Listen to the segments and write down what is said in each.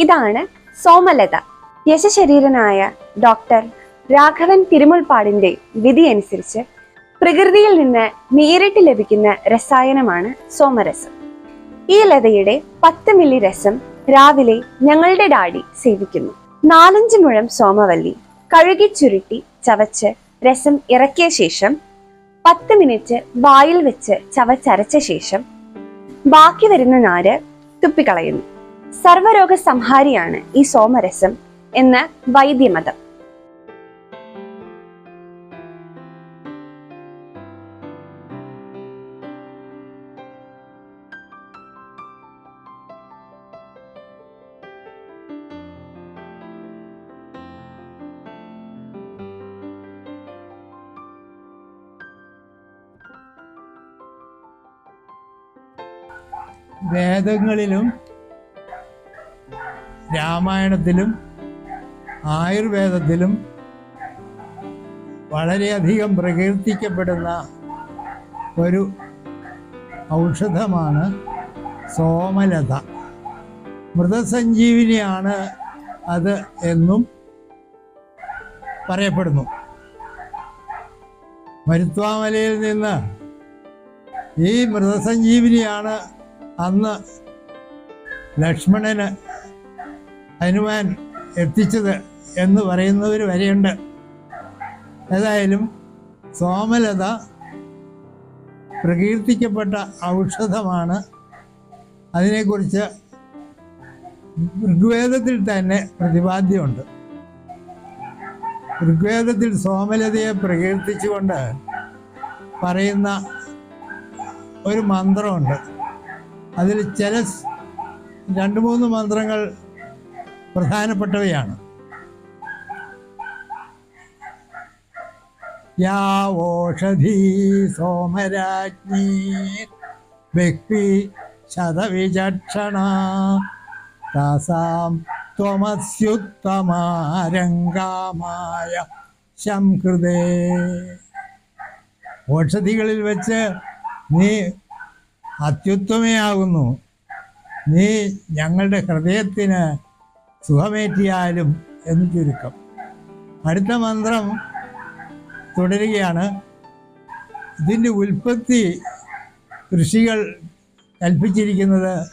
ഇതാണ് സോമലത. യശശരീരനായ ഡോക്ടർ രാഘവൻ തിരുമുൽപ്പാടിന്റെ വിധിയനുസരിച്ച് പ്രകൃതിയിൽ നിന്ന് നേരിട്ട് ലഭിക്കുന്ന രസായനമാണ് സോമരസം. ഈ ലതയുടെ പത്ത് മില്ലി രസം രാവിലെ ഞങ്ങളുടെ ഡാഡി സേവിക്കുന്നു. നാലഞ്ച് മുഴം സോമവല്ലി കഴുകി ചുരുട്ടി ചവച്ച് രസം ഇറക്കിയ ശേഷം പത്ത് മിനിറ്റ് വായിൽ വെച്ച് ചവച്ചരച്ച ശേഷം ബാക്കി വരുന്ന നാര് തുപ്പിക്കളയുന്നു. സർവരോഗ സംഹാരിയാണ് ഈ സോമരസം എന്ന് വൈദ്യമതം. വേദങ്ങളിലും രാമായണത്തിലും ആയുർവേദത്തിലും വളരെയധികം പ്രകീർത്തിക്കപ്പെടുന്ന ഒരു ഔഷധമാണ് സോമലത. മൃതസഞ്ജീവിനിയാണ് അത് എന്നും പറയപ്പെടുന്നു. മരുത്വാമലയിൽ നിന്ന് ഈ മൃതസഞ്ജീവിനിയാണ് അന്ന് ലക്ഷ്മണന് ഹനുമാൻ എത്തിച്ചത് എന്ന് പറയുന്നവർ വരെയുണ്ട്. ഏതായാലും സോമലത പ്രകീർത്തിക്കപ്പെട്ട ഔഷധമാണ്. അതിനെക്കുറിച്ച് ഋഗ്വേദത്തിൽ തന്നെ പ്രതിപാദ്യമുണ്ട്. ഋഗ്വേദത്തിൽ സോമലതയെ പ്രകീർത്തിച്ചുകൊണ്ട് പറയുന്ന ഒരു മന്ത്രമുണ്ട്. അതിൽ ചില രണ്ട് മൂന്ന് മന്ത്രങ്ങൾ പ്രധാനപ്പെട്ടവയാണ്. യാ ഓഷധി സോമരാജ്ഞി വ്യക്തി ശതവിചക്ഷണ. താസാം ത്വമസ്യുത്തമാരംഗാമായ ശംകൃതേ ഓഷധികളിൽ വെച്ച് നീ അത്യുത്തമയാകുന്നു. നീ ഞങ്ങളുടെ ഹൃദയത്തിന് സുഖമേറ്റിയാലും എന്ന് ചുരുക്കം. അടുത്ത മന്ത്രം തുടരുകയാണ്. ഇതിന്റെ ഉൽപ്പത്തി ഋഷികൾ കൽപ്പിച്ചിരിക്കുന്നത്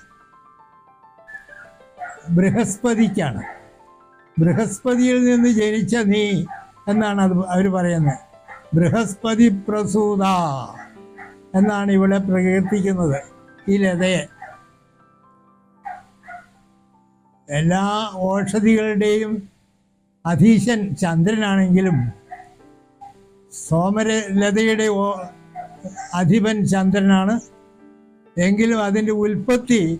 ബൃഹസ്പതിക്കാണ്. ബൃഹസ്പതിയിൽ നിന്ന് ജനിച്ച നീ എന്നാണ് അത് അവർ പറയുന്നത്. ബൃഹസ്പതി പ്രസൂത എന്നാണ് ഇവിടെ പ്രകീർത്തിക്കുന്നത്. ഈ ലതയെ എല്ലാ ഔഷധികളുടെയും അധീശൻ ചന്ദ്രനാണെങ്കിലും സോമരലതയുടെ അധിപൻ ചന്ദ്രനാണ്. എങ്കിലും അതിന്റെ ഉൽപ്പത്തി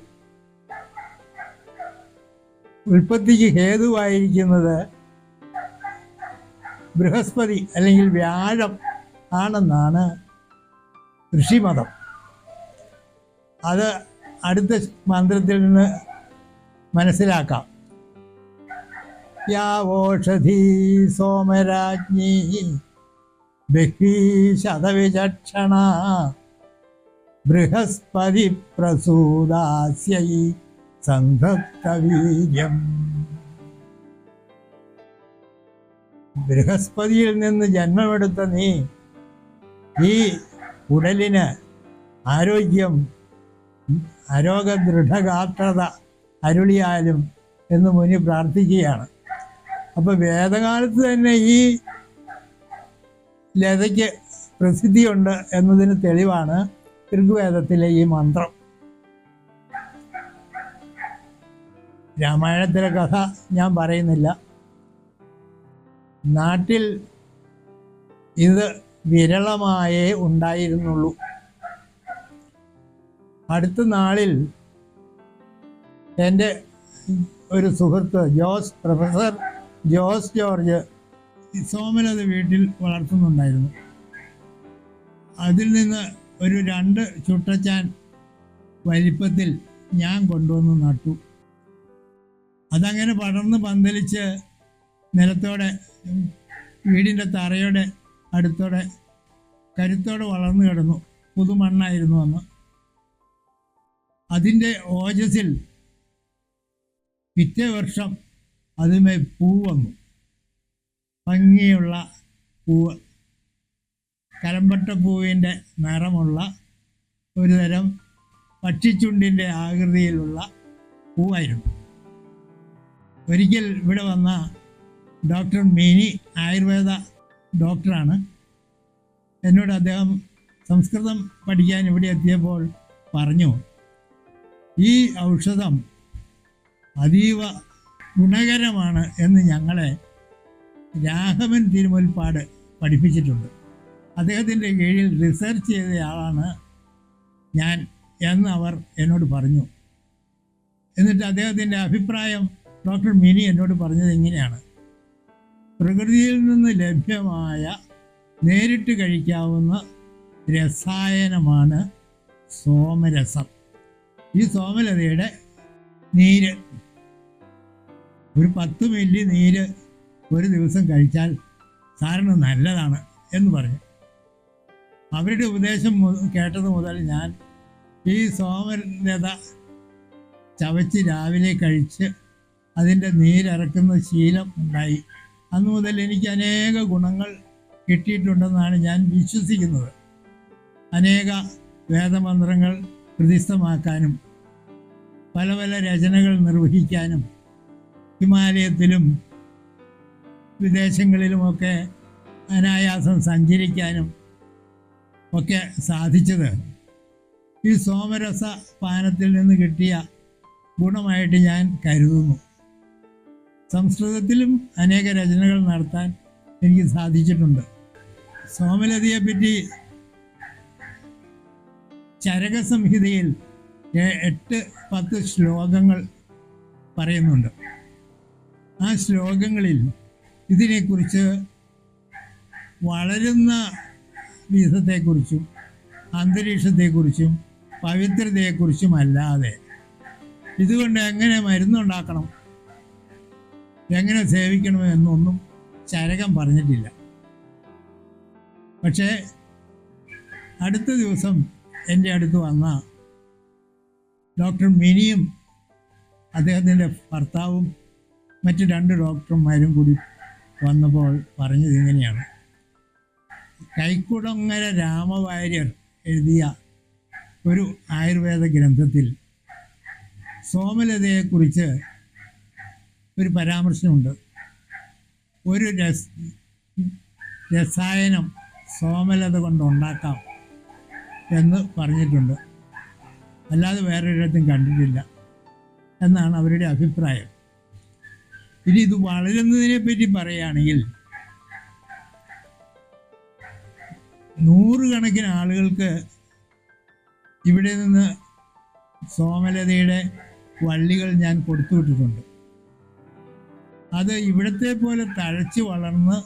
ഉൽപ്പത്തിക്ക് ഹേതുവായിരിക്കുന്നത് ബൃഹസ്പതി അല്ലെങ്കിൽ വ്യാഴം ആണെന്നാണ് ഋഷിമതം. അത് അടുത്ത മന്ത്രത്തിൽ നിന്ന് മനസ്സിലാക്കാം. യാ ഓഷധി സോമരാജ്ഞി ബഹ്വീ ശതവിചക്ഷണ ബൃഹസ്പതി പ്രസൂദാസ്യൈ സന്ധത്തവീര്യം ബൃഹസ്പതിയിൽ നിന്ന് ജന്മമെടുത്ത നീ ഈ ഉടലിന് ആരോഗ്യം അരോഗദൃഢഗാത്രത അരുളിയാലും എന്ന് മുനി പ്രാർത്ഥിക്കുകയാണ്. അപ്പോൾ വേദകാലത്ത് തന്നെ ഈ ലതയ്ക്ക് പ്രസിദ്ധിയുണ്ട് എന്നതിന് തെളിവാണ് ഋഗ്വേദത്തിലെ ഈ മന്ത്രം. രാമായണത്തിലെ കഥ ഞാൻ പറയുന്നില്ല. നാട്ടിൽ ഇത് വിരളമായേ ഉണ്ടായിരുന്നുള്ളൂ. അടുത്ത നാളിൽ എന്റെ ഒരു സുഹൃത്ത് ജോസ് പ്രൊഫസർ ജോസ് ജോർജ് ഈ സോമലത വീട്ടിൽ വളർത്തുന്നുണ്ടായിരുന്നു. അതിൽ നിന്ന് ഒരു രണ്ട് ചുട്ടച്ചാൻ വലിപ്പത്തിൽ ഞാൻ കൊണ്ടുവന്ന് നട്ടു. അതങ്ങനെ പടർന്ന് പന്തലിച്ച് നിലത്തോടെ വീടിന്റെ തറയുടെ അടുത്തോടെ കരുത്തോടെ വളർന്നു കിടന്നു. പുതുമണ്ണായിരുന്നു അന്ന്. അതിന്റെ ഓജസ്സിൽ പിറ്റേ വർഷം അതിമേ പൂ വന്നു. ഭംഗിയുള്ള പൂവ് കരമ്പട്ട പൂവിന്റെ നിറമുള്ള ഒരു തരം പക്ഷിച്ചുണ്ടിന്റെ ആകൃതിയിലുള്ള പൂവായിരുന്നു. ഒരിക്കൽ ഇവിടെ വന്ന ഡോക്ടർ മീനി ആയുർവേദ ഡോക്ടറാണ്. എന്നോട് അദ്ദേഹം സംസ്കൃതം പഠിക്കാൻ ഇവിടെ എത്തിയപ്പോൾ പറഞ്ഞു ഈ ഔഷധം അതീവ ഗുണകരമാണ് എന്ന് ഞങ്ങളെ രാഘവൻ തിരുമുൽപ്പാട് പഠിപ്പിച്ചിട്ടുണ്ട്. അദ്ദേഹത്തിന്റെ കീഴിൽ റിസർച്ച് ചെയ്തയാളാണ് ഞാൻ എന്ന് അവർ എന്നോട് പറഞ്ഞു. എന്നിട്ട് അദ്ദേഹത്തിന്റെ അഭിപ്രായം ഡോക്ടർ മിനി എന്നോട് പറഞ്ഞത് ഇങ്ങനെയാണ്. പ്രകൃതിയിൽ നിന്ന് ലഭ്യമായ നേരിട്ട് കഴിക്കാവുന്ന രസായനമാണ് സോമരസം. ഈ സോമലതയുടെ നീര്. ഒരു പത്ത് മില്ലി നീര് ഒരു ദിവസം കഴിച്ചാൽ സാറിന് നല്ലതാണ് എന്ന് പറഞ്ഞു. അവരുടെ ഉപദേശം കേട്ടത് മുതൽ ഞാൻ ഈ സോമരത ചവച്ച് രാവിലെ കഴിച്ച് അതിന്റെ നീരിറക്കുന്ന ശീലം ഉണ്ടായി. അന്നു മുതൽ എനിക്ക് അനേക ഗുണങ്ങൾ കിട്ടിയിട്ടുണ്ടെന്നാണ് ഞാൻ വിശ്വസിക്കുന്നത്. അനേക വേദമന്ത്രങ്ങൾ ഹൃദിസ്ഥമാക്കാനും പല പല രചനകൾ നിർവഹിക്കാനും ഹിമാലയത്തിലും വിദേശങ്ങളിലുമൊക്കെ അനായാസം സഞ്ചരിക്കാനും ഒക്കെ സാധിച്ചത്. ഈ സോമരസ പാനത്തിൽ നിന്ന് കിട്ടിയ ഗുണമായിട്ട് ഞാൻ കരുതുന്നു. സംസ്കൃതത്തിലും അനേക രചനകൾ നടത്താൻ എനിക്ക് സാധിച്ചിട്ടുണ്ട്. സോമലതയെപ്പറ്റി ചരകസംഹിതയിൽ എട്ട് പത്ത് ശ്ലോകങ്ങൾ പറയുന്നുണ്ട്. ആ ശ്ലോകങ്ങളിൽ ഇതിനെക്കുറിച്ച് വളരുന്ന വിധത്തെക്കുറിച്ചും അന്തരീക്ഷത്തെക്കുറിച്ചും പവിത്രതയെക്കുറിച്ചും അല്ലാതെ ഇതുകൊണ്ട് എങ്ങനെ മരുന്നുണ്ടാക്കണം എങ്ങനെ സേവിക്കണം എന്നൊന്നും ചരകം പറഞ്ഞിട്ടില്ല. പക്ഷേ അടുത്ത ദിവസം എന്റെ അടുത്ത് വന്ന ഡോക്ടർ മിനിയും അദ്ദേഹത്തിന്റെ ഭർത്താവും മറ്റ് രണ്ട് ഡോക്ടർമാരും കൂടി വന്നപ്പോൾ പറഞ്ഞത് ഇങ്ങനെയാണ്. കൈക്കുടങ്ങര രാമവാര്യർ എഴുതിയ ഒരു ആയുർവേദ ഗ്രന്ഥത്തിൽ സോമലതയെക്കുറിച്ച് ഒരു പരാമർശമുണ്ട്. ഒരു രസ് രസായനം സോമലത കൊണ്ടുണ്ടാക്കാം എന്ന് പറഞ്ഞിട്ടുണ്ട്. അല്ലാതെ വേറൊരിടത്തും കണ്ടിട്ടില്ല എന്നാണ് അവരുടെ അഭിപ്രായം. ഇനി ഇത് വളരുന്നതിനെ പറ്റി പറയുകയാണെങ്കിൽ നൂറുകണക്കിന് ആളുകൾക്ക് ഇവിടെ നിന്ന് സോമലതയുടെ വള്ളികൾ ഞാൻ കൊടുത്തു വിട്ടിട്ടുണ്ട്. അത് ഇവിടത്തെ പോലെ തഴച്ച് വളർന്ന്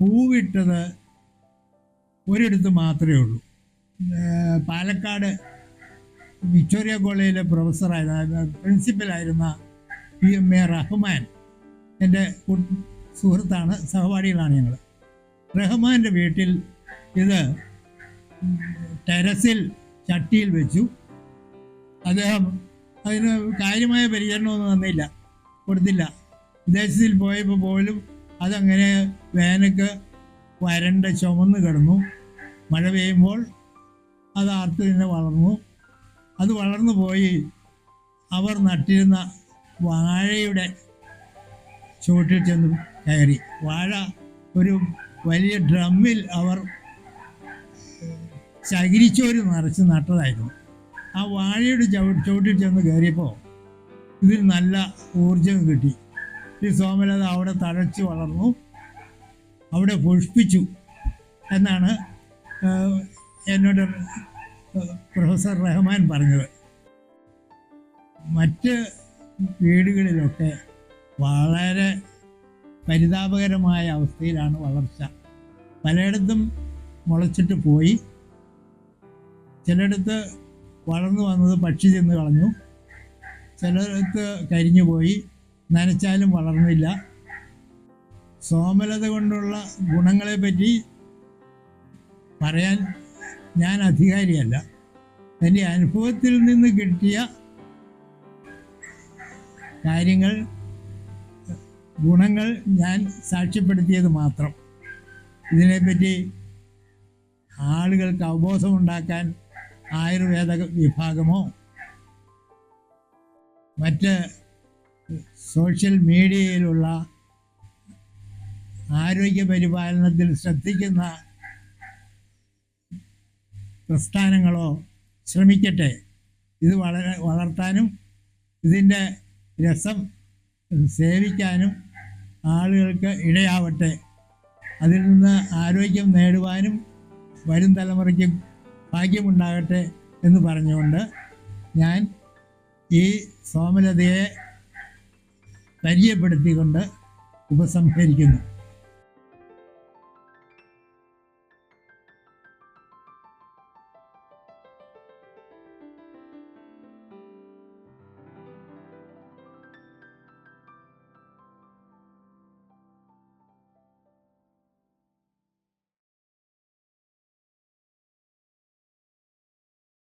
പൂവിട്ടത് ഒരിടത്ത് മാത്രമേ ഉള്ളൂ. പാലക്കാട് വിക്ടോറിയ കോളേജിലെ പ്രൊഫസറായിരുന്ന പ്രിൻസിപ്പലായിരുന്ന പി എം എ റഹ്മാൻ. എന്റെ സുഹൃത്താണ് സഹപാഠികളാണ് ഞങ്ങൾ റഹ്മാന്റെ വീട്ടിൽ ഇത് ടെറസിൽ ചട്ടിയിൽ വെച്ചു. അദ്ദേഹം അതിന് കാര്യമായ പരിചരണമൊന്നും തന്നില്ല കൊടുത്തില്ല. വിദേശത്തിൽ പോയപ്പോൾ പോലും അതങ്ങനെ വേനക്ക് വരണ്ട ചുമന്ന് കിടന്നു. മഴ പെയ്യുമ്പോൾ അത് ആർത്ത് തന്നെ വളർന്നു. അത് വളർന്നു പോയി അവർ നട്ടിരുന്ന വാഴയുടെ ചുവട്ടിൽ ചെന്ന് കയറി. വാഴ ഒരു വലിയ ഡ്രമ്മിൽ അവർ ചകിരിച്ചോര് നിറച്ച് നട്ടതായിരുന്നു. ആ വാഴയുടെ ചവ ചുവട്ടിൽ ചെന്ന് കയറിയപ്പോൾ ഇതിൽ നല്ല ഊർജം കിട്ടി. ഈ സോമലത അവിടെ തഴച്ച് വളർന്നു. അവിടെ പുഷ്പിച്ചു എന്നാണ് എന്നോട് പ്രൊഫസർ റഹ്മാൻ പറഞ്ഞത്. മറ്റ് വീടുകളിലൊക്കെ വളരെ പരിതാപകരമായ അവസ്ഥയിലാണ് വളർച്ച. പലയിടത്തും മുളച്ചിട്ട് പോയി. ചിലയിടത്ത് വളർന്നു വന്നത് പക്ഷി തിന്ന് കളഞ്ഞു. ചിലയിടത്ത് കരിഞ്ഞു പോയി. നനച്ചാലും വളർന്നില്ല. സോമലത കൊണ്ടുള്ള ഗുണങ്ങളെപ്പറ്റി പറയാൻ ഞാൻ അധികാരിയല്ല. എന്റെ അനുഭവത്തിൽ നിന്ന് കിട്ടിയ കാര്യങ്ങൾ ഗുണങ്ങൾ ഞാൻ സാക്ഷ്യപ്പെടുത്തിയത് മാത്രം. ഇതിനെപ്പറ്റി ആളുകൾക്ക് അവബോധമുണ്ടാക്കാൻ ആയുർവേദ വിഭാഗമോ മറ്റ് സോഷ്യൽ മീഡിയയിലുള്ള ആരോഗ്യ പരിപാലനത്തിൽ ശ്രദ്ധിക്കുന്ന പ്രസ്ഥാനങ്ങളോ ശ്രമിക്കട്ടെ. ഇത് വളരെ വളർത്താനും ഇതിന്റെ രസം സേവിക്കാനും ആളുകൾക്ക് ഇടയാവട്ടെ. അതിൽ നിന്ന് ആരോഗ്യം നേടുവാനും വരും തലമുറയ്ക്ക് ഭാഗ്യമുണ്ടാകട്ടെ എന്ന് പറഞ്ഞുകൊണ്ട് ഞാൻ ഈ സോമലതയെ പരിചയപ്പെടുത്തിക്കൊണ്ട് ഉപസംഹരിക്കുന്നു.